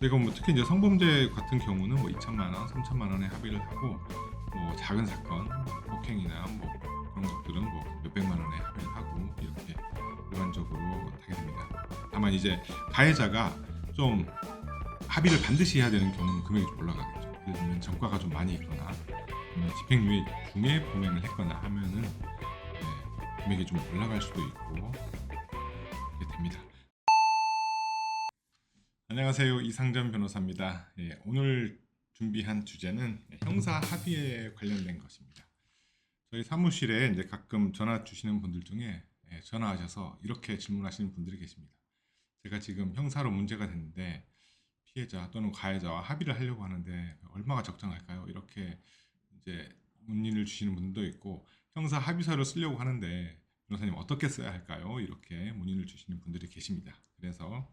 저희가 뭐 특히 이제 성범죄 같은 경우는 뭐 2천만 원, 3천만 원의 합의를 하고 뭐 작은 사건, 뭐 폭행이나 뭐 그런 것들은 뭐 몇백만 원의 합의를 하고 이렇게 일반적으로 하게 됩니다. 다만 이제 가해자가 좀 합의를 반드시 해야 되는 경우는 금액이 좀 올라가겠죠. 예를 들면 전과가 좀 많이 있거나 집행유예 중에 범행을 했거나 하면은 네, 금액이 좀 올라갈 수도 있고 안녕하세요 이상전 변호사입니다. 예, 오늘 준비한 주제는 형사 합의에 관련된 것입니다. 저희 사무실에 이제 가끔 전화 주시는 분들 중에 예, 전화하셔서 이렇게 질문하시는 분들이 계십니다. 제가 지금 형사로 문제가 됐는데 피해자 또는 가해자와 합의를 하려고 하는데 얼마가 적정할까요? 이렇게 이제 문의를 주시는 분도 있고 형사 합의서를 쓰려고 하는데 변호사님 어떻게 써야 할까요? 이렇게 문의를 주시는 분들이 계십니다. 그래서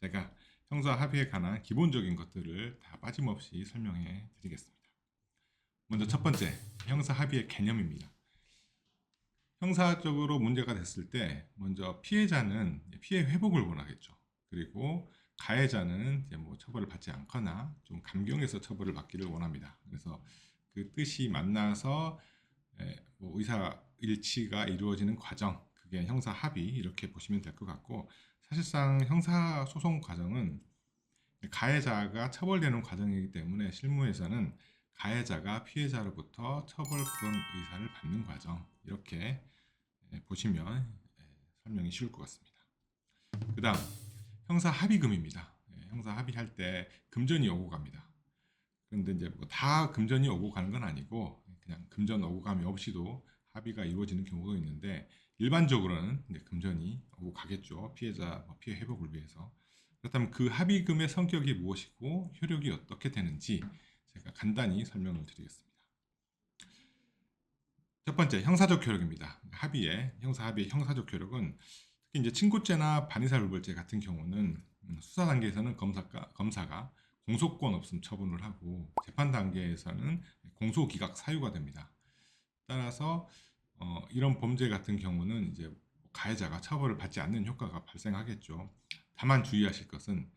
제가 형사 합의에 관한 기본적인 것들을 다 빠짐없이 설명해 드리겠습니다. 먼저 첫 번째, 형사 합의의 개념입니다. 형사적으로 문제가 됐을 때 먼저 피해자는 피해 회복을 원하겠죠. 그리고 가해자는 이제 뭐 처벌을 받지 않거나 좀 감경해서 처벌을 받기를 원합니다. 그래서 그 뜻이 만나서 에, 뭐 의사 일치가 이루어지는 과정, 그게 형사 합의 이렇게 보시면 될 것 같고 사실상 형사 소송 과정은 가해자가 처벌되는 과정이기 때문에 실무에서는 가해자가 피해자로부터 처벌 그런 의사를 받는 과정 이렇게 에, 보시면 에, 설명이 쉬울 것 같습니다. 그 다음 형사 합의금입니다. 예, 형사 합의할 때 금전이 오고 갑니다. 그런데 이제 뭐 다 금전이 오고 가는 건 아니고 그냥 금전 오고 감이 없이도 합의가 이루어지는 경우도 있는데 일반적으로는 금전이 오고 가겠죠. 피해자 뭐 피해 회복을 위해서. 그렇다면 그 합의금의 성격이 무엇이고 효력이 어떻게 되는지 제가 간단히 설명을 드리겠습니다. 첫 번째 형사적 효력입니다. 합의의 형사 합의의 형사적 효력은 특히 이제 친고죄나 반의사 불벌죄 같은 경우는 음, 수사 단계에서는 검사가 검사가 공소권 없음 처분을 하고 재판 단계에서는 공소 기각 사유가 됩니다. 따라서 어, 이런 범죄 같은 경우는 이제 가해자가 처벌을 받지 않는 효과가 발생하겠죠. 다만 주의하실 것은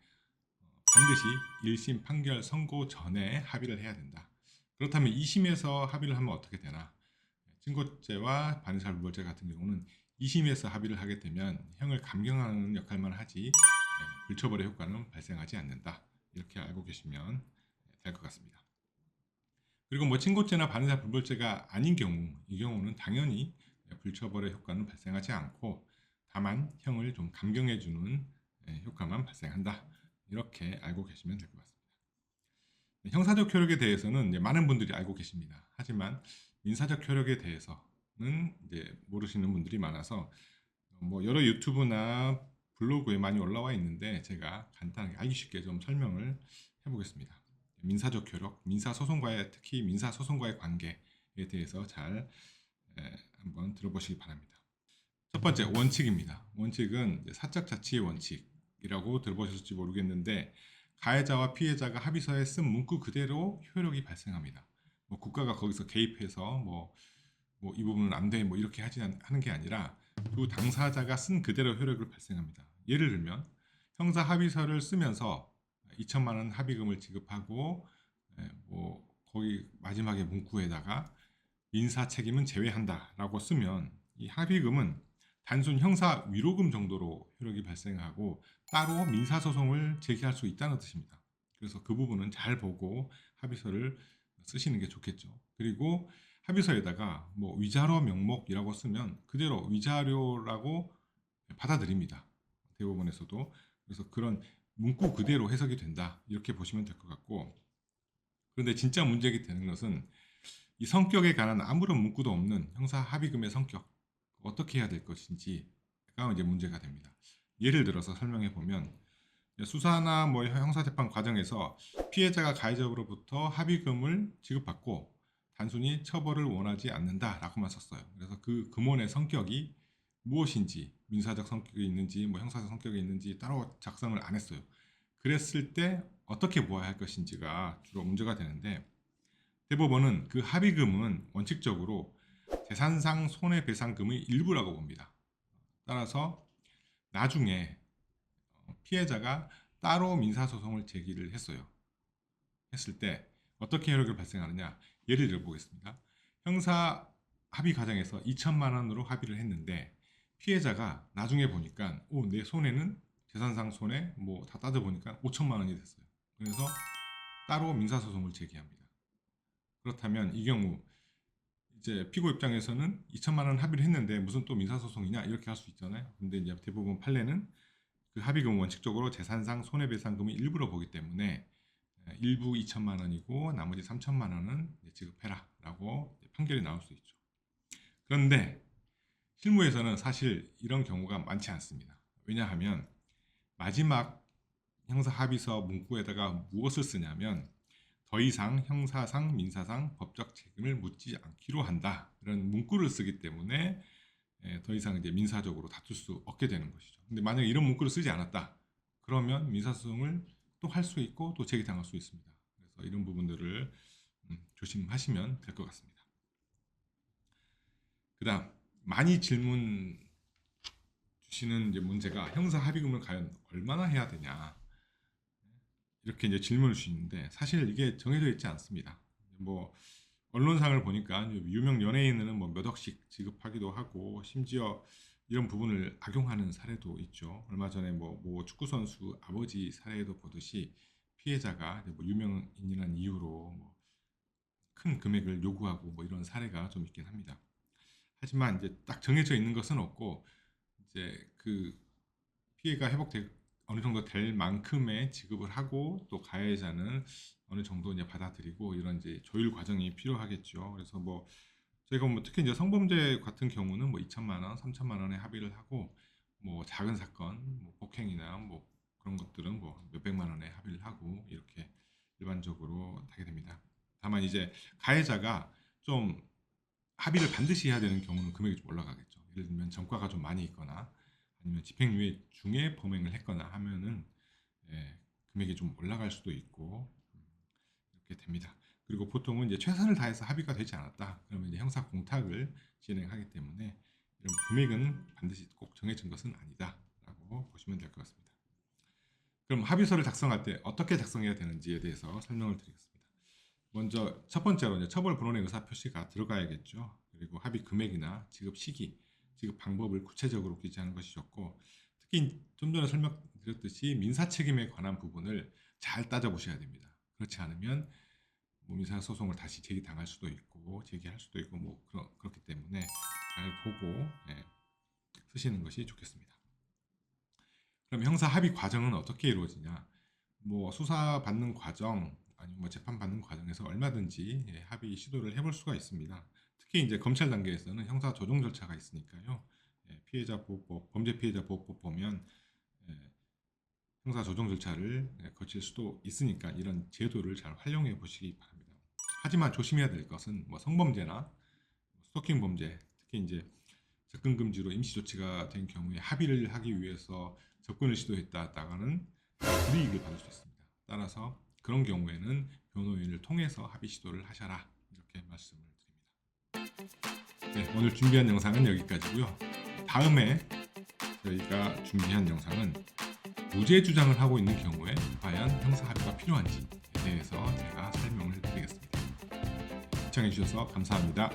어, 반드시 1심 판결 선고 전에 합의를 해야 된다. 그렇다면 2심에서 합의를 하면 어떻게 되나? 친고죄와 반의사 불벌죄 같은 경우는 2심에서 합의를 하게 되면 형을 감경하는 역할만 하지 예, 불처벌의 효과는 발생하지 않는다. 이렇게 알고 계시면 될 것 같습니다. 그리고 뭐 친고죄나 반의사 불벌죄가 아닌 경우 이 경우는 당연히 불처벌의 효과는 발생하지 않고 다만 형을 좀 감경해주는 예, 효과만 발생한다. 이렇게 알고 계시면 될 것 같습니다. 네, 형사적 효력에 대해서는 많은 분들이 알고 계십니다. 하지만 민사적 효력에 대해서는 모르시는 분들이 많아서 뭐 여러 유튜브나 블로그에 많이 올라와 있는데 제가 간단하게 알기 쉽게 좀 설명을 해보겠습니다. 민사적 효력, 민사 소송과의 특히 민사 소송과의 관계에 대해서 잘 에, 한번 들어보시기 바랍니다. 첫 번째 원칙입니다. 원칙은 사적 자치의 원칙이라고 들어보셨을지 모르겠는데 가해자와 피해자가 합의서에 쓴 문구 그대로 효력이 발생합니다. 뭐 국가가 거기서 개입해서 뭐 뭐 이 부분은 안 돼 뭐 이렇게 하지 않- 하는 게 아니라 두 당사자가 쓴 그대로 효력을 발생합니다. 예를 들면 형사 합의서를 쓰면서 2천만 원 합의금을 지급하고 에, 뭐 거기 마지막에 문구에다가 민사 책임은 제외한다라고 쓰면 이 합의금은 단순 형사 위로금 정도로 효력이 발생하고 따로 민사 소송을 제기할 수 있다는 뜻입니다. 그래서 그 부분은 잘 보고 합의서를 쓰시는 게 좋겠죠. 그리고 합의서에다가 뭐 위자료 명목이라고 쓰면 그대로 위자료라고 받아들입니다. 대법원에서도 그래서 그런 문구 그대로 해석이 된다 이렇게 보시면 될 것 같고 그런데 진짜 문제가 되는 것은 이 성격에 관한 아무런 문구도 없는 형사 합의금의 성격 어떻게 해야 될 것인지가 이제 문제가 됩니다. 예를 들어서 설명해 보면 수사나 뭐 형사 재판 과정에서 피해자가 가해자로부터 합의금을 지급받고 단순히 처벌을 원하지 않는다라고만 썼어요. 그래서 그 금원의 성격이 무엇인지 민사적 성격이 있는지 뭐 형사적 성격이 있는지 따로 작성을 안 했어요. 그랬을 때 어떻게 보아야 할 것인지가 주로 문제가 되는데 대법원은 그 합의금은 원칙적으로 재산상 손해배상금의 일부라고 봅니다. 따라서 나중에 어, 피해자가 따로 민사소송을 제기를 했어요. 했을 때 어떻게 효력이 발생하느냐? 예를 들어 보겠습니다. 형사 합의 과정에서 2천만 원으로 합의를 했는데 피해자가 나중에 보니까 오, 내 손해는 재산상 손해 뭐 다 따져 보니까 5천만 원이 됐어요. 그래서 따로 민사소송을 제기합니다. 그렇다면 이 경우 이제 피고 입장에서는 2천만 원 합의를 했는데 무슨 또 민사소송이냐 이렇게 할 수 있잖아요. 근데 이제 대부분 판례는 그 합의금 원칙적으로 재산상 손해배상금의 일부로 보기 때문에 일부 2천만 원이고 나머지 3천만 원은 이제 지급해라 라고 판결이 나올 수 있죠. 그런데 실무에서는 사실 이런 경우가 많지 않습니다. 왜냐하면 마지막 형사 합의서 문구에다가 무엇을 쓰냐면 더 이상 형사상, 민사상 법적 책임을 묻지 않기로 한다. 이런 문구를 쓰기 때문에 예, 더 이상 이제 민사적으로 다툴 수 없게 되는 것이죠. 근데 만약에 이런 문구를 쓰지 않았다. 그러면 민사소송을 또 할 수 있고 또 제기당할 수 있습니다. 그래서 이런 부분들을 음, 조심하시면 될 것 같습니다. 그 다음 많이 질문 주시는 이제 문제가 형사 합의금을 과연 얼마나 해야 되냐 이렇게 이제 질문을 주시는데 사실 이게 정해져 있지 않습니다. 뭐 언론상을 보니까 유명 연예인은 뭐 몇 억씩 지급하기도 하고 심지어 이런 부분을 악용하는 사례도 있죠. 얼마 전에 뭐, 뭐 축구 선수 아버지 사례도 보듯이 피해자가 뭐 유명인이라는 이유로 뭐 큰 금액을 요구하고 뭐 이런 사례가 좀 있긴 합니다. 하지만 이제 딱 정해져 있는 것은 없고 이제 그 피해가 회복될 어느 정도 될 만큼의 지급을 하고 또 가해자는 어느 정도 이제 받아들이고 이런 이제 조율 과정이 필요하겠죠. 그래서 뭐 저희가 뭐 특히 이제 성범죄 같은 경우는 뭐 2천만 원, 3천만 원에 합의를 하고 뭐 작은 사건, 뭐 폭행이나 뭐 그런 것들은 뭐 몇백만 원에 합의를 하고 이렇게 일반적으로 하게 됩니다. 다만 이제 가해자가 좀 합의를 반드시 해야 되는 경우는 금액이 좀 올라가겠죠. 예를 들면 전과가 좀 많이 있거나 아니면 집행유예 중에 범행을 했거나 하면은 예, 금액이 좀 올라갈 수도 있고 음, 이렇게 됩니다. 그리고 보통은 이제 최선을 다해서 합의가 되지 않았다. 그러면 이제 형사 공탁을 진행하기 때문에 이런 금액은 반드시 꼭 정해진 것은 아니다라고 보시면 될 것 같습니다. 그럼 합의서를 작성할 때 어떻게 작성해야 되는지에 대해서 설명을 드리겠습니다. 먼저 첫 번째로 이제 처벌 본원의 의사 표시가 들어가야겠죠. 그리고 합의 금액이나 지급 시기, 지급 방법을 구체적으로 기재하는 것이 좋고 특히 좀 전에 설명드렸듯이 민사 책임에 관한 부분을 잘 따져보셔야 됩니다. 그렇지 않으면 뭐 민사 소송을 다시 제기 당할 수도 있고 제기할 수도 있고 뭐 그러, 그렇기 때문에 잘 보고 예, 쓰시는 것이 좋겠습니다. 그럼 형사 합의 과정은 어떻게 이루어지냐? 뭐 수사 받는 과정 아니면 뭐 재판 받는 과정에서 얼마든지 예, 합의 시도를 해볼 수가 있습니다. 특히 이제 검찰 단계에서는 형사 조정 절차가 있으니까요. 예, 피해자 보호법, 범죄 피해자 보호법 보면 예, 형사 조정 절차를 예, 거칠 수도 있으니까 이런 제도를 잘 활용해 보시기 바랍니다. 하지만 조심해야 될 것은 뭐 성범죄나 스토킹 범죄, 특히 이제 접근 금지로 임시 조치가 된 경우에 합의를 하기 위해서 접근을 시도했다가는 불이익을 받을 수 있습니다. 따라서 그런 경우에는 변호인을 통해서 합의 시도를 하셔라 이렇게 말씀을 드립니다. 네, 오늘 준비한 영상은 여기까지고요. 다음에 저희가 준비한 영상은 무죄 주장을 하고 있는 경우에 과연 형사 합의가 필요한지에 대해서 제가 설명을 해드리겠습니다. 시청해주셔서 감사합니다.